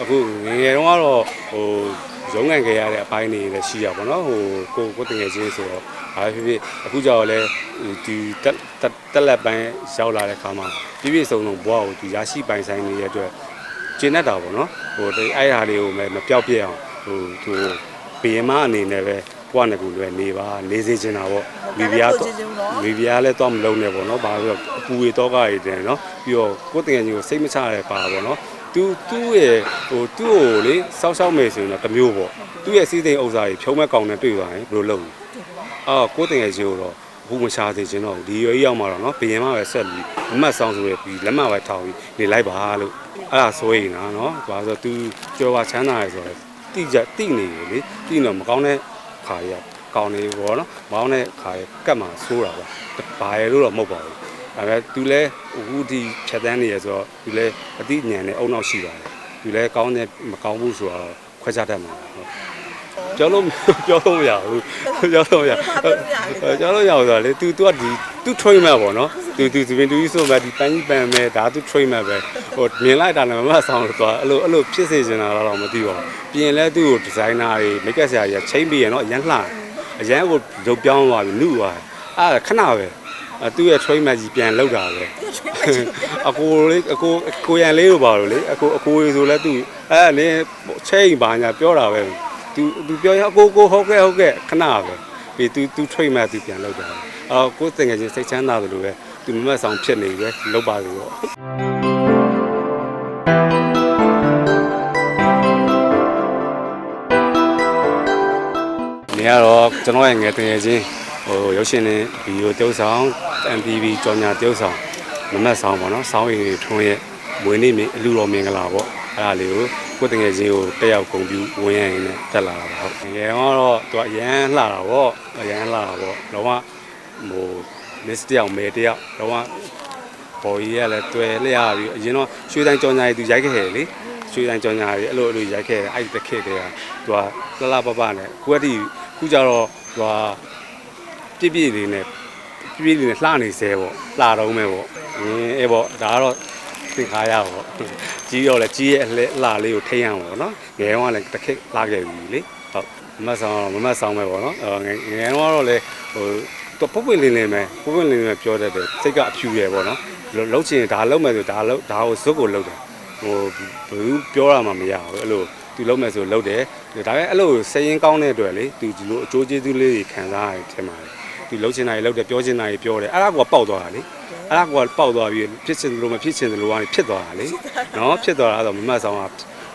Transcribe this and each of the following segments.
အခုငယ်ငယ်တုန်းကတော့ဟိုရုံးကန်ခဲ့ရတဲ့အပိုင်းတွေလည်းရှိရပါတော့ဟိုကိုကိုတငယ်ချင်းဆိုတော့ဘာဖြစ်ဖြစ်အခုကြောက်လဲဒီတက်တက်တက်လက်ပိုင်းရောက်လာတဲ့ခါမှာပြည့်ပြည့်စုံစုံဘွားကိုဒီရရှိပိုင်ဆိုင်နေတဲ့အတွက်ကျင်းတတ်တာပေါ့နော်ဟိုဒီအဲ့ဟာလေးကိုလည်းမပြောက်ပြက်အောင်ဟိုသူဘီယမအနေနဲ့ပဲဘွားနဲ့ကူလွယ်နေပါနေစေချင်တာပေါ့မိဖုရားတော့မိဖုရားလည်းတော့မလုံးနဲ့ပေါ့နော်ဘာလို့အပူတွေတော့ကရတဲ့နော်ပြီးတော့ကိုတငယ်ချင်းကိုစိတ်မချရတဲ့ပါပေါ့နော် သူသူ့ရဲ့ဟိုသူ့ကိုလေစောက်ရှောက်မယ်ဆိုရင်တော့တစ်မျိုးပေါ့သူ့ရဲ့စီးစိမ်ဥစ္စာကြီးဖြုံးမဲ့ကောင်နဲ့တွေ့သွားရင်ဘယ်လိုလုပ်လဲအော်ကိုယ်တင်ရဲ့ရှင်ကိုတော့ဘူးမရှာသေးခြင်းတော့ဘူးဒီရွယ်ကြီးရောက်မှာတော့နော်ဘယင်မပဲဆက်ပြီးအမတ်ဆောင်ဆိုရပြီးလက်မပဲထောင်ပြီးနေလိုက်ပါလို့အဲ့ဒါဆိုရင်နော်နော်ဘာလို့ဆို तू ကြော်ပါချမ်းသာရဆိုတော့တိကြတိနေတယ်လေတိတော့မကောင်းတဲ့ခါရကောင်းနေပေါ့နော်မကောင်းတဲ့ခါရကတ်မှာဆိုးတာပါဘာရလို့တော့မဟုတ်ပါဘူး ဒါပေမဲ့ तू လဲအခုဒီဖြတ်တန်းနေရဆိုတော့ तू လဲအတိညာနဲ့အုံနောက်ရှိပါတယ် သူလည်းကောင်းတယ်မကောင်းဘူးဆိုတော့ခွဲခြားတတ်မှာဟုတ်ပြောလို့ပြောလို့မရဘူးပြောလို့မရပြောလို့ရအောင်ဆိုတော့လေ तू तू ကဒီ तू train မဲ့ပေါ့နော် तू तू ဒီပင် तू ဆိုမှဒီပန်းကြီးပန်းမဲ့ဒါ तू train မဲ့ပဲဟိုမြင်လိုက်တာလည်းမမဆောင်လို့သွားအဲ့လိုအဲ့လိုဖြစ်စေချင်တာတော့မသိပါဘူးပြင်လဲသူ့ကိုဒီဇိုင်နာတွေ make up ဆရာကြီးချိန်ပြီးရနော်အရန်လှအရန်ကိုရုပ်ပြောင်းသွားပြီနှုတ်သွားအဲ့ခဏပဲအဲ သူ့ရဲ့ train မဲ့ကြီးပြန်လောက်တာပဲအကိုလေးအကိုကိုရန်လေးတို့ပါလို့လေအကိုအကိုရေဆိုလဲသူအဲနင်းချိန်ပါညာပြောတာပဲသူသူပြောရအကိုကိုဟုတ်ကဲ့ဟုတ်ကဲ့ခဏပဲပြီးသူသူ train မဲ့သူပြန်လောက်တာအော်ကိုယ်တင်ငယ်ချင်းစိတ်ချမ်းသာတယ်လို့ပဲသူမမတ်ဆောင်ဖြစ်နေပဲလောက်ပါလို့ပေါ့နေရတော့ကျွန်တော်ရဲ့ငယ်တငယ်ချင်းဟိုရုပ်ရှင်နဲ့ဗီဒီယိုတုပ်ဆောင် MTV ကြော်ညာတုပ်ဆောင်မမတ်ဆောင်ပေါ့နော်စောင်းရည်ထွန်းရဲ့မွေးနေ့မင်းအလူတော်မင်္ဂလာပေါ့အဲ့ဒါလေးကိုကိုယ်တငယ်ချင်းကိုတက်ရောက်ဂုဏ်ပြုဝင်ရရင်လည်းတက်လာတာပါဟုတ်ငယ်ကတော့သူကအရန်လှတာပေါ့အရန်လှတာပေါ့တော့ဟို list တယောက်မဲတယောက်တော့ပေါ်ကြီးကလည်းတွယ်လျက်ပြီးအရင်တော့ရွှေတိုင်းကြော်ညာကြီးသူရိုက်ခဲ့တယ်လေရွှေတိုင်းကြော်ညာကြီးအဲ့လိုအဲ့လိုရိုက်ခဲ့တယ်အဲ့ဒီတစ်ခေတ်တည်းကသူကလှလှပပနဲ့ကိုယ့်အတီခုကြတော့သူကပြည့်ပြည့်လေးနဲ့ ပြည့်ပြည့်လေးနဲ့လှနေစေပေါ့လှတော့မဲပေါ့အင်းအဲ့ပေါ့ဒါကတော့သိခါရပေါ့ကြီးတော့လေကြီးရဲ့အလှလှလေးကိုထိန်းရအောင်ပေါ့နော်ငယ်တော့လည်းတစ်ခေတ်လှခဲ့ပြီလေဟုတ်မမတ်ဆောင်မမတ်ဆောင်ပဲပေါ့နော်ငယ်ငယ်တော့လည်းဟိုတော့ပုတ်ပွင့်လင်းလင်းပဲပုတ်ပွင့်လင်းလင်းပဲပြောတတ်တယ်စိတ်ကအဖြူရယ်ပေါ့နော်လှုပ်ချင်ဒါလှုပ်မယ်ဆိုဒါလှုပ်ဒါကိုဇွတ်ကိုလှုပ်တယ်ဟိုဘူးပြောရမှမရဘူးအဲ့လိုသူလှုပ်မယ်ဆိုလှုပ်တယ်ဒါပေမဲ့အဲ့လိုစရင်ကောင်းတဲ့အတွက်လေသူဒီလိုအကျိုးကျေးဇူးလေးတွေခံစားရတယ်ထင်ပါတယ် သူလှုပ်ချင်တာတွေလှုပ်တယ်ပြောချင်တာတွေပြောတယ်အဲ့ဒါကပေါက်သွားတာလေအဲ့ဒါကပေါက်သွားပြီးဖြစ်ချင်တယ်လို့မဖြစ်ချင်တယ်လို့ကနေဖြစ်သွားတာလေနော်ဖြစ်သွားတာအဲ့တော့မမတ်ဆောင်က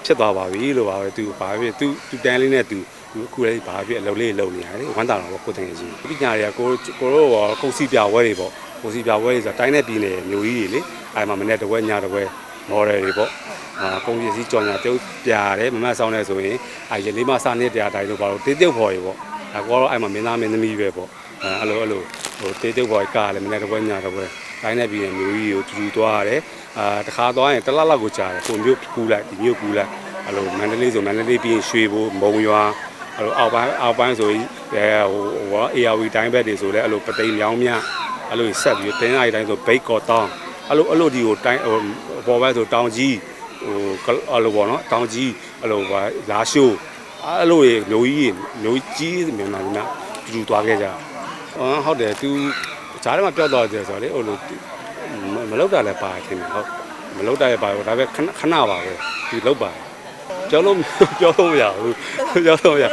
ဖြစ်သွားပါပြီလို့ပါပဲသူဘာဖြစ်သူသူတန်းလေးနဲ့သူသူအခုလေးဘာဖြစ်အလုပ်လေးလုပ်နေရတယ်ဝမ်းတာတော့ကိုတငယ်ချင်းပညာတွေကကိုကိုတို့ရောကုစီပြဝဲတွေပေါ့ကုစီပြဝဲတွေဆိုတာတိုင်းနဲ့ပြည်နယ်မျိုးကြီးတွေလေအဲ့မှာမနေ့တဝဲညတဝဲ model တွေပေါ့အာကုန်းပစ္စည်းကြော်ညာတုပ်ပြရတယ်မမတ်ဆောင်နေဆိုရင်အဲရလေးမစနှစ်တရားတိုင်းတို့ဘာလို့တေးတုပ်ဖော်ရေပေါ့ဒါကတော့အဲ့မှာမင်းသားမင်းသမီးပဲပေါ့ အဲအဲ့လိုအဲ့လိုဟိုတေးတုပ်ဖော်ကလည်းမနေ့တဝဲညတဝဲတိုင်းနဲ့ပြည်နယ်မျိုးကြီးကိုတူတူသွားရတယ်အာတခါသွားရင်တစ်လလောက်ကိုကြာတယ်ကိုမျိုးကူလိုက်ဒီမျိုးကူလိုက်အဲ့လိုမန္တလေးဆိုမန္တလေးပြီးရင်ရွှေဘိုးမုံရွာအဲ့လိုအောက်ပိုင်းအောက်ပိုင်းဆိုရင်အဲဟိုဟို ARV တိုင်းဘက်တွေဆိုလဲအဲ့လိုပသိမ်မြောင်းမြအဲ့လိုဆက်ပြီးတင်းအိုင်တိုင်းဆိုဘိတ်ကော်တောင်းအဲ့လိုအဲ့လိုဒီကိုတိုင်းဟိုပေါ်ဘက်ဆိုတောင်ကြီးဟိုအဲ့လိုပေါ့နော်တောင်ကြီးအဲ့လိုပါလာရှိုးအဲ့လိုရေမျိုးကြီးမျိုးကြီးမြန်မာကတူတူသွားခဲ့ကြအော် ဟုတ်တယ်သူဈာထဲမှာပြောက်သွားတယ်ဆိုတော့လေဟိုလိုမလောက်တာလည်းပါတယ်ထင်တယ်ဟုတ်မလောက်တာလည်းပါဒါပေမဲ့ခဏခဏပါပဲဒီလောက်ပါတယ်ပြောလို့ပြောလို့မရဘူးပြောလို့မရ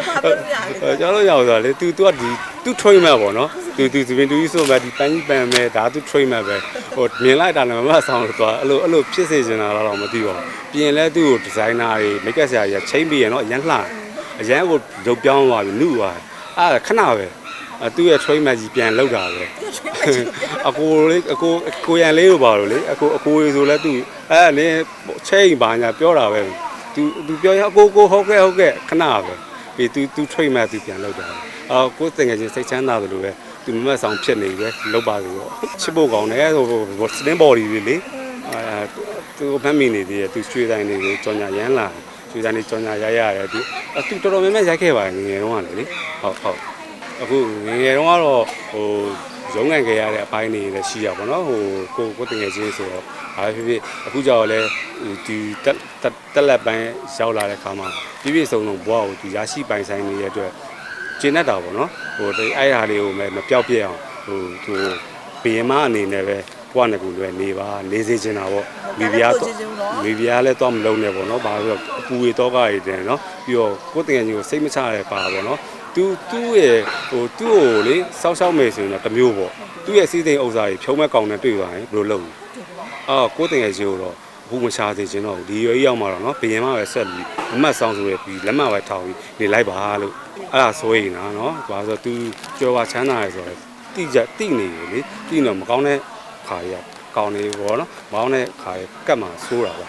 ပြောလို့ရအောင်ဆိုတော့လေ तू तू ကဒီ तू train မဲ့ပေါ့နော် तू तू ဒီပင် तू ဆိုမှဒီပန်းကြီးပန်းမဲ့ဒါ तू train မဲ့ပဲဟိုမြင်လိုက်တာလည်းမမဆောင်လို့သွားအဲ့လိုအဲ့လိုဖြစ်စေချင်တာတော့မသိပါဘူးပြင်လဲသူ့ကိုဒီဇိုင်နာတွေ make up ဆရာကြီးချိန်ပြီးရနော်အရန်လှအရန်ကိုရုပ်ပြောင်းသွားပြီနှုတ်သွားအဲ့ခဏပဲအဲ သူ့ရဲ့ train မဲ့ကြီးပြန်လောက်တာပဲအကိုလေးအကိုကိုရန်လေးတို့ပါလို့လေအကိုအကိုရေဆိုလဲ तू အဲနင်းချိန်ပါညာပြောတာပဲ तू तू ပြောရအကိုကိုဟုတ်ကဲ့ဟုတ်ကဲ့ခဏပဲပြီး तू तू train မဲ့ तू ပြန်လောက်တာအော်ကိုယ်တင်ငယ်ချင်းစိတ်ချမ်းသာတယ်လို့ပဲ तू မမတ်ဆောင်ဖြစ်နေပြီပဲလောက်ပါဆိုတော့ချစ်ဖို့ကောင်းတယ်ဟိုစတင်းဘော်ဒီလေးလေအဲ तू ဖမ်းမိနေသေးတယ် तू ရွှေတိုင်းလေးကိုကြော်ညာရမ်းလာရွှေတိုင်းလေးကြော်ညာရရရတယ် तू အ तू တော်တော်များများရိုက်ခဲ့ပါတယ်ငယ်ငယ်တုန်းကလေလေဟုတ်ဟုတ် အခုငယ်ငယ်တုန်းကတော့ဟိုရုံးကန်ခဲ့ရတဲ့အပိုင်းတွေလည်းရှိရပါတော့ဟိုကိုကိုတင်ငယ်ချင်းဆိုတော့ဘဘာဖြစ်ဖြစ်အခုကြောက်လဲဒီတက်တက်တက်လက်ပိုင်းရောက်လာတဲ့ခါမှာပြည့်ပြည့်စုံစုံဘွားကိုဒီရရှိပိုင်ဆိုင်နေတဲ့အတွက်ကျင်းတတ်တာပေါ့နော်ဟိုဒီအဲ့ဟာလေးကိုလည်းမပြောက်ပြက်အောင်ဟိုသူဘီယမအနေနဲ့ပဲဘွားနဲ့ကူလွယ်နေပါနေစေချင်တာပေါ့မိဖုရားတော့မိဖုရားလည်းတော့မလုံးနဲ့ပေါ့နော်ဘာလို့အပူရေတော့ကရတဲ့နော်ပြီးတော့ကိုယ်တကယ်ကြီးကိုစိတ်မချရတဲ့ပါပေါ့နော် သူသူ့ရဲ့ဟိုသူ့ကိုလေစောက်ရှောက်မယ်ဆိုရင်တော့တစ်မျိုးပေါ့သူ့ရဲ့စီးစိမ်ဥစ္စာကြီးဖြုံးမဲ့ကောင်နဲ့တွေ့သွားရင်ဘယ်လိုလုပ်လဲအော်ကိုယ်တင်ငယ်ချင်းကိုတော့ဘူးမချသေးခြင်းတော့ဘူးဒီရွယ်ကြီးရောက်မှာတော့နော်ဘယင်မပဲဆက်ပြီးအမတ်ဆောင်ဆိုရပြီးလက်မှတ်ပဲထောက်ပြီးနေလိုက်ပါလို့အဲ့ဒါဆိုရင်နော်နော်ဘာလို့ဆို तू ကြော်ပါချမ်းသာရဆိုတော့တိကြတိနေတယ်လေတိတော့မကောင်းတဲ့ခါရကောင်းနေဘောနော်မကောင်းတဲ့ခါရကတ်မှာဆိုးတာပါ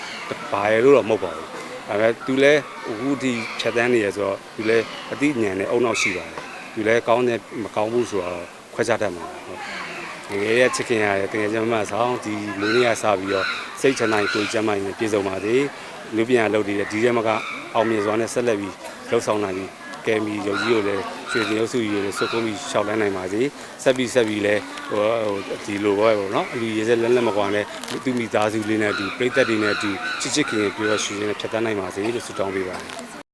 ဘာရလို့တော့မဟုတ်ပါဘူး ဒါပေမဲ့သူလည်းအခုဒီဖြတ်တန်းနေရဆိုတော့သူလည်းအသိဉာဏ်နဲ့အုံနောက်ရှိပါတယ်သူလည်းကောင်းတဲ့မကောင်းဘူးဆိုတော့ခွဲခြားတတ်မှာဟုတ်ငယ်ရဲ့ချစ်ခင်ရတယ်တကယ်ကြမ်းမှဆောင်းဒီမင်းလေးကစပြီးတော့စိတ်ချနိုင်ကိုယ်ကြမ်းမှရင်ပြည့်စုံပါစေလူပြန်အလုပ်တွေဒီထဲမှာကအောင်မြင်စွာနဲ့ဆက်လက်ပြီးလှုပ်ဆောင်နိုင်ပြီးကဲမီယုံကြည်ကိုလည်းရွှေစင်ရုပ်စုကြီးကိုလည်းစုပ်ကုန်းပြီးရှောက်လန်းနိုင်ပါစေဆက်ပြီးဆက်ပြီးလည်းဟိုဟိုဒီလိုပဲပေါ့နော်အလူရေးစက်လက်လက်မကွာနဲ့သူမိသားစုလေးနဲ့အတူပြိသက်တွေနဲ့အတူချစ်ချစ်ခင်ခင်ပြောရွှေစင်နဲ့ဖြတ်တန်းနိုင်ပါစေလို့ဆုတောင်းပေးပါတယ်